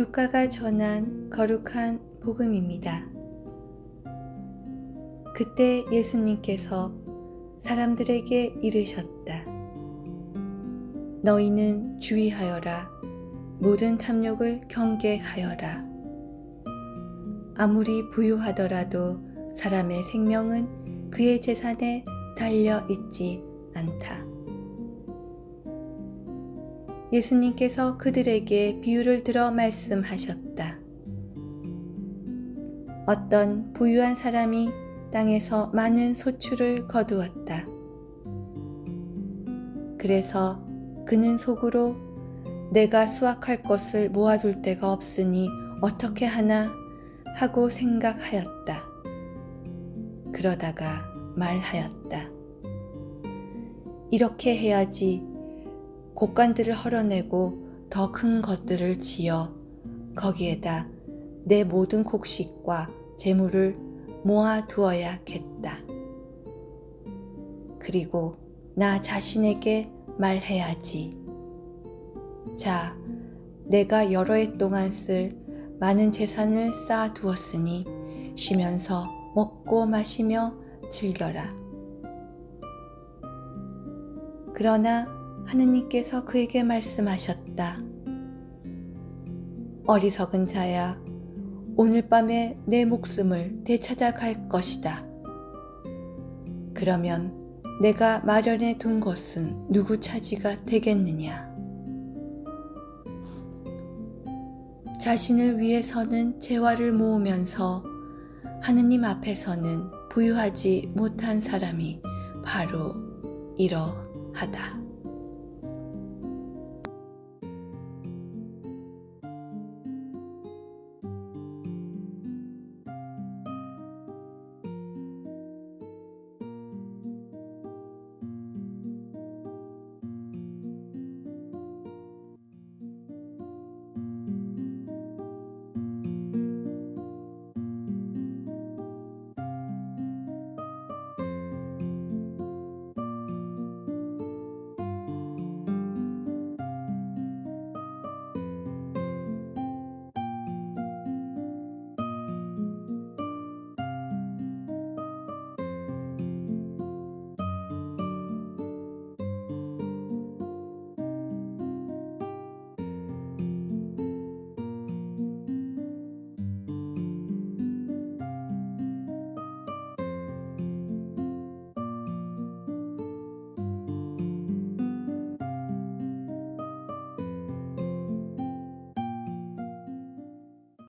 루카가 전한 거룩한 복음입니다. 그때 예수님께서 사람들에게 이르셨다. 너희는 주의하여라. 모든 탐욕을 경계하여라. 아무리 부유하더라도 사람의 생명은 그의 재산에 달려 있지 않다. 예수님께서 그들에게 비유를 들어 말씀하셨다. 어떤 부유한 사람이 땅에서 많은 소출을 거두었다. 그래서 그는 속으로 내가 수확할 것을 모아둘 데가 없으니 어떻게 하나 하고 생각하였다. 그러다가 말하였다. 이렇게 해야지 곡간들을 헐어내고 더 큰 것들을 지어 거기에다 내 모든 곡식과 재물을 모아 두어야겠다. 그리고 나 자신에게 말해야지. 자, 내가 여러 해 동안 쓸 많은 재산을 쌓아 두었으니 쉬면서 먹고 마시며 즐겨라. 그러나 하느님께서 그에게 말씀하셨다. 어리석은 자야, 오늘 밤에 내 목숨을 되찾아갈 것이다. 그러면 내가 마련해 둔 것은 누구 차지가 되겠느냐? 자신을 위해서는 재화를 모으면서 하느님 앞에서는 부유하지 못한 사람이 바로 이러하다.